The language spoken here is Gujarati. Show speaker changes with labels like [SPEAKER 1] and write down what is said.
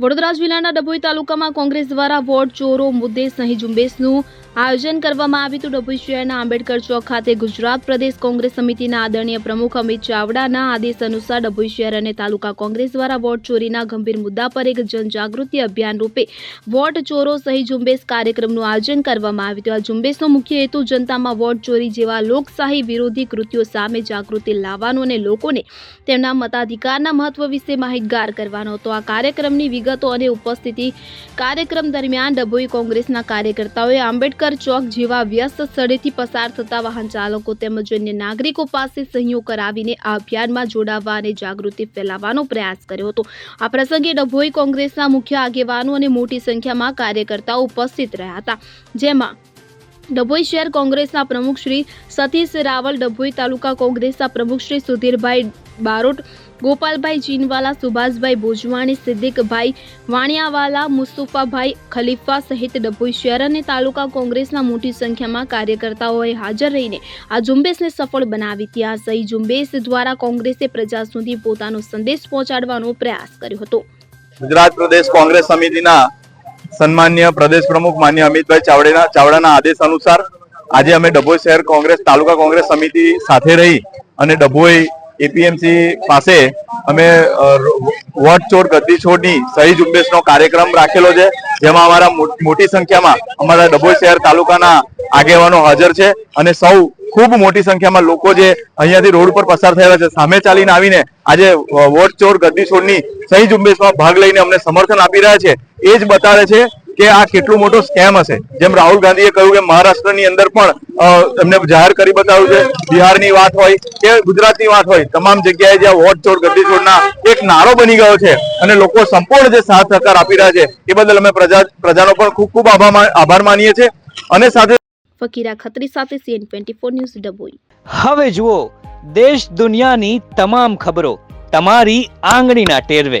[SPEAKER 1] વડોદરા જિલ્લાના ડભોઈ તાલુકામાં કોંગ્રેસ દ્વારા વોટ, ચોરો, મુદ્દે, સહી ઝુંબેશનું આયોજન કરવામાં આવ્યું હતું. ડભોઈ શહેરના આંબેડકર ચોક ખાતે ગુજરાત પ્રદેશ કોંગ્રેસ સમિતિના આદરણીય પ્રમુખ અમિત ચાવડાના આદેશ અનુસાર ડભોઈ શહેર અને તાલુકા કોંગ્રેસ દ્વારા વોટ, ચોરીના ગંભીર મુદ્દા પર એક જનજાગૃતિ અભિયાન રૂપે વોટ, ચોરો, સહી ઝુંબેશ કાર્યક્રમનું આયોજન કરવામાં આવ્યું હતું. આ ઝુંબેશનો મુખ્ય હેતુ જનતામાં વોટ, ચોરી જેવા લોકશાહી વિરોધી કૃત્યો સામે જાગૃતિ લાવવાનો અને લોકોને તેમના મતાધિકારના મહત્વ વિશે માહિતગાર કરવાનો હતો. આ કાર્યક્રમની વિગતો અને ઉપસ્થિતિ કાર્યક્રમ દરમિયાન ડભોઈ કોંગ્રેસના કાર્યકર્તાઓએ આંબેડકર ચોક જેવા વ્યસ્ત સ્થળેથી પસાર થતા વાહન ચાલકો તેમજ અન્ય નાગરિકો પાસે સહયોગ કરાવીને આ અભિયાનમાં જોડાવા અને જાગૃતિ ફેલાવવાનો પ્રયાસ કર્યો હતો. આ પ્રસંગે ડભોઈ કોંગ્રેસના મુખ્ય આગેવાનો અને મોટી સંખ્યામાં કાર્યકર્તાઓ ઉપસ્થિત રહ્યા હતા. જેમાં ડભોઈ શહેર કોંગ્રેસના પ્રમુખ શ્રી સતીશ રાવલ, ડભોઈ તાલુકા કોંગ્રેસના પ્રમુખ શ્રી સુધીરભાઈ બારોટ ગોપાલભાઈ ચીનવાલા, સુભાષભાઈ ભોજવાણી, સિદ્દીકભાઈ વાણિયાવાલા, મુસ્તુફાભાઈ ખલીફા સહિત ડભોઈ શહેર અને તાલુકા કોંગ્રેસના મોટી સંખ્યામાં કાર્યકર્તાઓએ હાજર રહીને આ ઝુંબેશને સફળ બનાવી ત્યાં સહી ઝુંબેશ દ્વારા કોંગ્રેસે પ્રજા સુધી પોતાનો સંદેશ પહોંચાડવાનો પ્રયાસ કર્યો હતો.
[SPEAKER 2] ગુજરાત પ્રદેશ કોંગ્રેસ સમિતિના સન્માન્ય પ્રદેશ પ્રમુખ માન્ય અમિતભાઈ ચાવડેના ચાવડાના આદેશ અનુસાર આજે અમે ડભોઈ શહેર કોંગ્રેસ તાલુકા કોંગ્રેસ સમિતિ સાથે રહી અને ડભોઈ એપીએમસી પાસે અમે વોટ ચોર ગદ્દી છોડની સહી ઝુંબેશનો કાર્યક્રમ રાખેલો છે, જેમાં અમારા મોટી સંખ્યામાં અમારા ડભોઈ શહેર તાલુકાના આગેવાનો હાજર છે અને સૌ ખૂબ મોટી સંખ્યામાં લોકો જે અહીંયાથી રોડ પર પસાર થયેલા છે, સામે ચાલીને આવીને આજે વોટ ચોર ગદ્દી છોડની સહી ઝુંબેશમાં ભાગ લઈને અમને સમર્થન આપી રહ્યા છે. એ જ બતાવે છે કે આ કેટલો મોટો સ્કેમ હશે? જેમ રાહુલ ગાંધીએ કહ્યું કે મહારાષ્ટ્રની અંદર પણ એમને જાહેર કરી બતાવ્યું છે બિહારની વાત હોય કે ગુજરાતની વાત હોય તમામ જગ્યાએ જ્યાં વોટ ચોર ગદ્દી ચોરના એક નારો બની ગયો છે અને લોકો સંપૂર્ણ જે સાથ સહકાર આપી રહ્યા છે એ બદલ અમે પ્રજા પ્રજાનો પણ ખૂબ ખૂબ આભાર માનીએ છીએ. અને સાથે
[SPEAKER 1] ફકીરા ખત્રી સાથે CN twenty four news Dabhoi
[SPEAKER 3] હવે જુઓ દેશ દુનિયાની તમામ ખબરો તમારી આંગળીના ટેરવે.